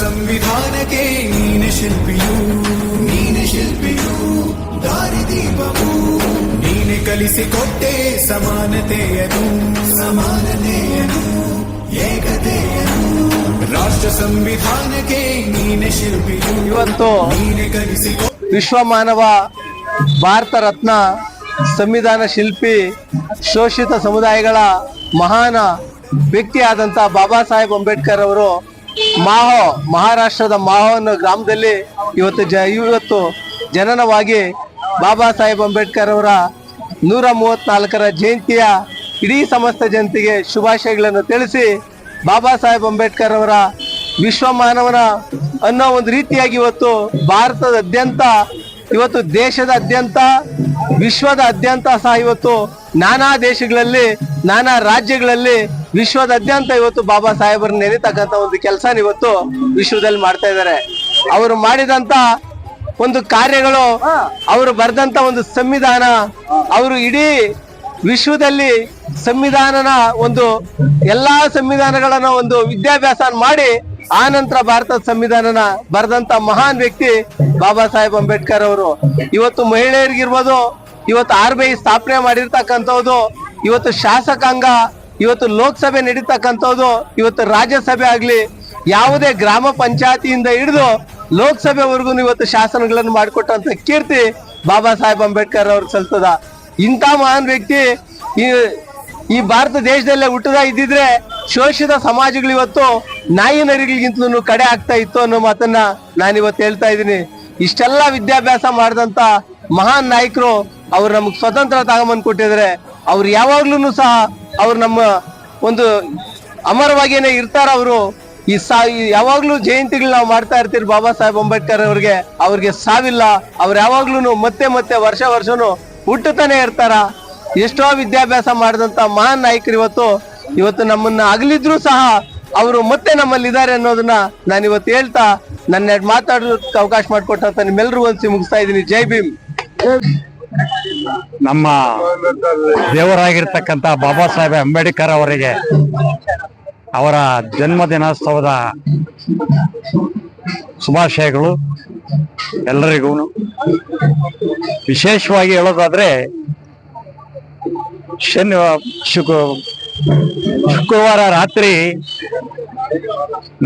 ಸಂವಿಧಾನಕ್ಕೆ ನೀನೆ ಶಿಲ್ಪಿಯು. ನೀನೆ ಶಿಲ್ಪಿಯು ದಾರಿದೀಪವು ನೀನೆ ಕಲಿಸಿಕೊಟ್ಟೆ ಸಮಾನತೆಯನು. ಸಮಾನತೆಯನು ಏಕತೆಯನು. ರಾಷ್ಟ್ರ ಸಂವಿಧಾನಕ್ಕೆ ನೀನ ಶಿಲ್ಪಿಯು. ಇವತ್ತು ನೀನೆ ಕಲಿಸಿಕೊ ವಿಶ್ವ ಮಾನವ ಭಾರತ ರತ್ನ ಸಂವಿಧಾನ ಶಿಲ್ಪಿ ಶೋಷಿತ ಸಮುದಾಯಗಳ ಮಹಾನ ವ್ಯಕ್ತಿಯಾದಂಥ ಬಾಬಾ ಸಾಹೇಬ್ ಅಂಬೇಡ್ಕರ್ ಅವರು ಮಾಹೋ, ಮಹಾರಾಷ್ಟ್ರದ ಮಾಹೋ ಅನ್ನೋ ಗ್ರಾಮದಲ್ಲಿ ಇವತ್ತು ಜ, ಇವತ್ತು ಜನನವಾಗಿ ಬಾಬಾ ಸಾಹೇಬ್ ಅಂಬೇಡ್ಕರ್ ಅವರ ನೂರ ಮೂವತ್ನಾಲ್ಕರ ಜಯಂತಿಯ ಇಡೀ ಸಮಸ್ತ ಜನತೆಗೆ ಶುಭಾಶಯಗಳನ್ನು ತಿಳಿಸಿ ಬಾಬಾ ಸಾಹೇಬ್ ಅಂಬೇಡ್ಕರ್ ಅವರ ವಿಶ್ವ ಮಾನವನ ಅನ್ನೋ ಒಂದು ರೀತಿಯಾಗಿ ಇವತ್ತು ಭಾರತದಾದ್ಯಂತ ಇವತ್ತು ದೇಶದಾದ್ಯಂತ, ವಿಶ್ವದಾದ್ಯಂತ ಸಹ ಇವತ್ತು ನಾನಾ ದೇಶಗಳಲ್ಲಿ, ನಾನಾ ರಾಜ್ಯಗಳಲ್ಲಿ ವಿಶ್ವದಾದ್ಯಂತ ಇವತ್ತು ಬಾಬಾ ಸಾಹೇಬರನ್ನ ನೆನೀತಕ್ಕಂತ ಒಂದು ಕೆಲಸ ಇವತ್ತು ವಿಶ್ವದಲ್ಲಿ ಮಾಡ್ತಾ ಇದ್ದಾರೆ. ಅವರು ಮಾಡಿದಂತ ಒಂದು ಕಾರ್ಯಗಳು, ಅವರು ಬರೆದಂತ ಒಂದು ಸಂವಿಧಾನ, ಅವರು ಇಡೀ ವಿಶ್ವದಲ್ಲಿ ಸಂವಿಧಾನನ ಒಂದು ಎಲ್ಲಾ ಸಂವಿಧಾನಗಳನ್ನ ಒಂದು ವಿದ್ಯಾಭ್ಯಾಸ ಮಾಡಿ ಆ ನಂತರ ಭಾರತದ ಸಂವಿಧಾನನ ಬರೆದಂತ ಮಹಾನ್ ವ್ಯಕ್ತಿ ಬಾಬಾ ಸಾಹೇಬ್ ಅಂಬೇಡ್ಕರ್ ಅವರು. ಇವತ್ತು ಮಹಿಳೆಯರಿಗಿರ್ಬೋದು, ಇವತ್ತು ಆರ್ ಬಿ ಐ ಸ್ಥಾಪನೆ ಮಾಡಿರ್ತಕ್ಕಂಥದ್ದು ಇವತ್ತು ಶಾಸಕಾಂಗ, ಇವತ್ತು ಲೋಕಸಭೆ ನಡೀತಕ್ಕಂಥದ್ದು ಇವತ್ತು ರಾಜ್ಯಸಭೆ ಆಗ್ಲಿ, ಯಾವುದೇ ಗ್ರಾಮ ಪಂಚಾಯತಿಯಿಂದ ಹಿಡಿದು ಲೋಕಸಭೆವರೆಗೂ ಇವತ್ತು ಶಾಸನಗಳನ್ನು ಮಾಡಿಕೊಟ್ಟಂತ ಕೀರ್ತಿ ಬಾಬಾ ಸಾಹೇಬ್ ಅಂಬೇಡ್ಕರ್ ಅವ್ರಿಗೆ ಸಲ್ತದ. ಇಂಥ ಮಹಾನ್ ವ್ಯಕ್ತಿ ಈ ಈ ಭಾರತ ದೇಶದಲ್ಲೇ ಹುಟ್ಟದ ಇದ್ದಿದ್ರೆ ಶೋಷಿತ ಸಮಾಜಗಳು ಇವತ್ತು ನಾಯಿ ನರಿಗಳಿಗಿಂತಲೂ ಕಡೆ ಆಗ್ತಾ ಇತ್ತು ಅನ್ನೋ ಮಾತನ್ನ ನಾನಿವತ್ತು ಹೇಳ್ತಾ ಇದ್ದೀನಿ. ಇಷ್ಟೆಲ್ಲ ವಿದ್ಯಾಭ್ಯಾಸ ಮಾಡಿದಂತ ಮಹಾನ್ ನಾಯಕರು ಅವ್ರು ನಮ್ಗೆ ಸ್ವತಂತ್ರ ತಗೊಂಬಂದ್ ಕೊಟ್ಟಿದ್ರೆ ಅವ್ರು ಯಾವಾಗ್ಲೂ ಸಹ ಅವ್ರು ನಮ್ಮ ಒಂದು ಅಮರವಾಗಿಯೇ ಇರ್ತಾರ ಅವರು. ಈ ಸಾ ಯಾವಾಗ್ಲೂ ಜಯಂತಿಗಳು ನಾವು ಮಾಡ್ತಾ ಇರ್ತೀವಿ ಬಾಬಾ ಸಾಹೇಬ್ ಅಂಬೇಡ್ಕರ್ ಅವ್ರಿಗೆ. ಅವ್ರಿಗೆ ಸಾವಿಲ್ಲ. ಅವ್ರು ಯಾವಾಗ್ಲೂ ಮತ್ತೆ ಮತ್ತೆ ವರ್ಷ ವರ್ಷನು ಹುಟ್ಟುತ್ತಾನೆ ಇರ್ತಾರ. ಎಷ್ಟೋ ವಿದ್ಯಾಭ್ಯಾಸ ಮಾಡಿದಂತ ಮಹಾನ್ ನಾಯಕರು ಇವತ್ತು ಇವತ್ತು ನಮ್ಮನ್ನ ಅಗಲಿದ್ರು ಸಹ ಅವರು ಮತ್ತೆ ನಮ್ಮಲ್ಲಿ ಇದ್ದಾರೆ ಅನ್ನೋದನ್ನ ನಾನು ಇವತ್ತು ಹೇಳ್ತಾ ನನ್ನ ಮಾತಾಡೋದಕ್ಕೆ ಅವಕಾಶ ಮಾಡಿಕೊಟ್ಟಂತ ನಿಮ್ಮೆಲ್ಲರೂ ಒಂದ್ಸಿ ಮುಗಿಸ್ತಾ ಇದ್ದೀನಿ. ಜೈ ಭೀಮ್. ನಮ್ಮ ದೇವರಾಗಿರ್ತಕ್ಕಂಥ ಬಾಬಾ ಸಾಹೇಬ್ ಅಂಬೇಡ್ಕರ್ ಅವರಿಗೆ ಅವರ ಜನ್ಮ ದಿನೋತ್ಸವದ ಶುಭಾಶಯಗಳು ಎಲ್ಲರಿಗೂ. ವಿಶೇಷವಾಗಿ ಹೇಳೋದಾದ್ರೆ ಶನಿ ಶುಕ್ ಶುಕ್ರವಾರ ರಾತ್ರಿ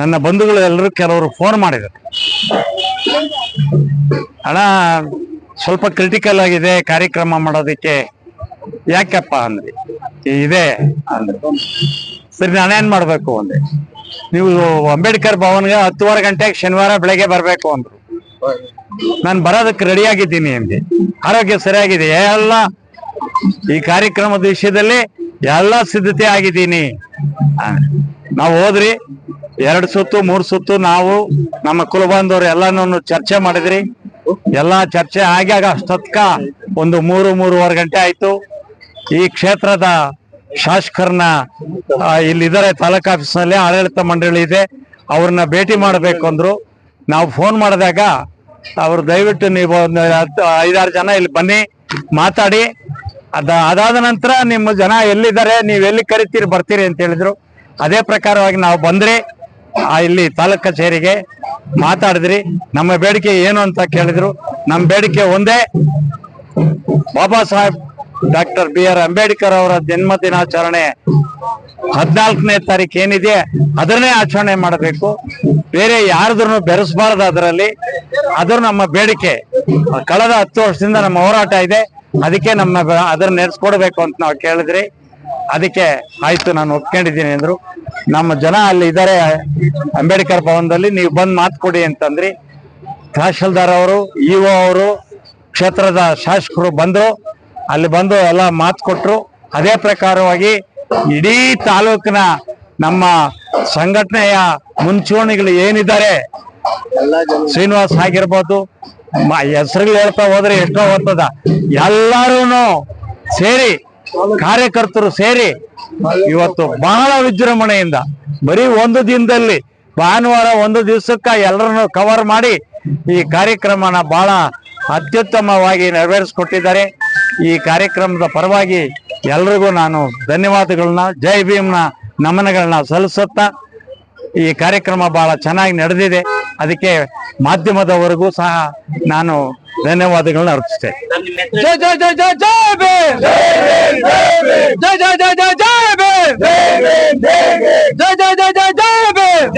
ನನ್ನ ಬಂಧುಗಳು ಎಲ್ಲರೂ ಕೆಲವರು ಫೋನ್ ಮಾಡಿದರು. ಅಣ್ಣ, ಸ್ವಲ್ಪ ಕ್ರಿಟಿಕಲ್ ಆಗಿದೆ, ಕಾರ್ಯಕ್ರಮ ಮಾಡೋದಕ್ಕೆ ಯಾಕಪ್ಪ ಅಂದ್ರಿ ಇದೆ ಅಂದ್ರೆ ಸರಿ ನಾನೇನ್ ಮಾಡ್ಬೇಕು ಅಂದೆ. ನೀವು ಅಂಬೇಡ್ಕರ್ ಭವನ್ಗೆ ಹತ್ತುವರೆ ಗಂಟೆಗೆ ಶನಿವಾರ ಬೆಳಗ್ಗೆ ಬರಬೇಕು ಅಂದ್ರು. ನಾನು ಬರೋದಕ್ಕೆ ರೆಡಿ ಆಗಿದ್ದೀನಿ ಅಂದೆ. ಆರೋಗ್ಯ ಸರಿಯಾಗಿದೆ ಎಲ್ಲ ಈ ಕಾರ್ಯಕ್ರಮದ ವಿಷಯದಲ್ಲಿ ಎಲ್ಲ ಸಿದ್ಧತೆ ಆಗಿದ್ದೀನಿ. ನಾವು ಹೋದ್ರಿ, ಎರಡು ಸುತ್ತು, ಮೂರು ಸುತ್ತು ನಾವು, ನಮ್ಮ ಕುಲಬಂಧವರು ಎಲ್ಲಾನು ಚರ್ಚೆ ಮಾಡಿದ್ರಿ. ಎಲ್ಲಾ ಚರ್ಚೆ ಆಗ್ಯಾಗ ಅಷ್ಟೊತ್ಕ ಒಂದು ಮೂರು, ಮೂರುವರೆ ಗಂಟೆ ಆಯ್ತು. ಈ ಕ್ಷೇತ್ರದ ಶಾಸಕರನ್ನ ಇಲ್ಲಿ ಇಲ್ಲಿದ್ದಾರೆ, ತಾಲೂಕ್ ಆಫೀಸ್ನಲ್ಲಿ ಆಡಳಿತ ಮಂಡಳಿ ಇದೆ. ಅವ್ರನ್ನ ಭೇಟಿ ಮಾಡಬೇಕು ಅಂದ್ರು. ನಾವು ಫೋನ್ ಮಾಡಿದಾಗ ಅವ್ರು ದಯವಿಟ್ಟು ನೀವು ಒಂದು ಐದಾರು ಜನ ಇಲ್ಲಿ ಬನ್ನಿ, ಮಾತಾಡಿ. ಅದ ಅದಾದ ನಂತರ ನಿಮ್ಮ ಜನ ಎಲ್ಲಿದ್ದಾರೆ, ನೀವು ಎಲ್ಲಿ ಕರಿತೀರಿ, ಬರ್ತೀರಿ ಅಂತ ಹೇಳಿದ್ರು. ಅದೇ ಪ್ರಕಾರವಾಗಿ ನಾವು ಬಂದ್ರೆ ಆ ಇಲ್ಲಿ ತಾಲೂಕ್ ಕಚೇರಿಗೆ ಮಾತಾಡಿದ್ರಿ. ನಮ್ಮ ಬೇಡಿಕೆ ಏನು ಅಂತ ಕೇಳಿದ್ರು. ನಮ್ಮ ಬೇಡಿಕೆ ಒಂದೇ, Baba Saheb doctor B R Ambedkar ಅವರ ಜನ್ಮ ದಿನಾಚರಣೆ ಹದಿನಾಲ್ಕನೇ ತಾರೀಕು ಏನಿದೆ, ಅದನ್ನೇ ಆಚರಣೆ ಮಾಡಬೇಕು. ಬೇರೆ ಯಾರದ್ರೂ ಬೆರೆಸಬಾರದು ಅದರಲ್ಲಿ. ಅದು ನಮ್ಮ ಬೇಡಿಕೆ, ಕಳೆದ ಹತ್ತು ವರ್ಷದಿಂದ ನಮ್ಮ ಹೋರಾಟ ಇದೆ. ಅದಕ್ಕೆ ನಮ್ಮ ಅದನ್ನ ನೆನೆಸ್ಕೊಡ್ಬೇಕು ಅಂತ ನಾವು ಕೇಳಿದ್ರಿ. ಅದಕ್ಕೆ ಆಯ್ತು, ನಾನು ಒಪ್ಕೊಂಡಿದ್ದೀನಿ ಅಂದ್ರು. ನಮ್ಮ ಜನ ಅಲ್ಲಿ ಇದ್ದಾರೆ ಅಂಬೇಡ್ಕರ್ ಭವನದಲ್ಲಿ, ನೀವು ಬಂದು ಮಾತು ಕೊಡಿ ಅಂತಂದ್ರಿ. ತಹಶೀಲ್ದಾರ್ ಅವರು, ಇಒ ಅವರು, ಕ್ಷೇತ್ರದ ಶಾಸಕರು ಬಂದ್ರು. ಅಲ್ಲಿ ಬಂದು ಎಲ್ಲ ಮಾತು ಕೊಟ್ರು. ಅದೇ ಪ್ರಕಾರವಾಗಿ ಇಡೀ ತಾಲೂಕಿನ ನಮ್ಮ ಸಂಘಟನೆಯ ಮುಂಚೂಣಿಗಳು ಏನಿದ್ದಾರೆ, ಶ್ರೀನಿವಾಸ್ ಆಗಿರ್ಬೋದು ಹೆಸರುಗಳು ಹೇಳ್ತಾ ಹೋದ್ರೆ ಎಷ್ಟೋ ಹೊತ್ತದ. ಎಲ್ಲಾರು ಸೇರಿ, ಕಾರ್ಯಕರ್ತರು ಸೇರಿ ಇವತ್ತು ಬಹಳ ವಿಜೃಂಭಣೆಯಿಂದ, ಬರೀ ಒಂದು ದಿನದಲ್ಲಿ, ಭಾನುವಾರ ಒಂದು ದಿವಸಕ್ಕ ಎಲ್ಲರನ್ನು ಕವರ್ ಮಾಡಿ ಈ ಕಾರ್ಯಕ್ರಮನ ಬಹಳ ಅತ್ಯುತ್ತಮವಾಗಿ ನೆರವೇರಿಸಿಕೊಟ್ಟಿದ್ದಾರೆ. ಈ ಕಾರ್ಯಕ್ರಮದ ಪರವಾಗಿ ಎಲ್ರಿಗೂ ನಾನು ಧನ್ಯವಾದಗಳನ್ನ, ಜೈ ಭೀಮ್ನ ನಮನಗಳನ್ನ ಸಲ್ಲಿಸುತ್ತಾ ಈ ಕಾರ್ಯಕ್ರಮ ಬಹಳ ಚೆನ್ನಾಗಿ ನಡೆದಿದೆ ಅದಕ್ಕೆ ಮಾಧ್ಯಮದವರೆಗೂ ಸಹ ನಾನು ಧನ್ಯವಾದಗಳನ್ನ ಅರ್ಪಿಸ್ತೇನೆ ಜೈ ಜೈ ಜೈ ಜೈ ಜೈ! ಜೈ ಜೈ ಜೈ ಜೈ ಜೈ ಭೀಮ್! ಜೈ ಜೈ ಜೈ ಜೈ ಜೈ ಭೀಮ್!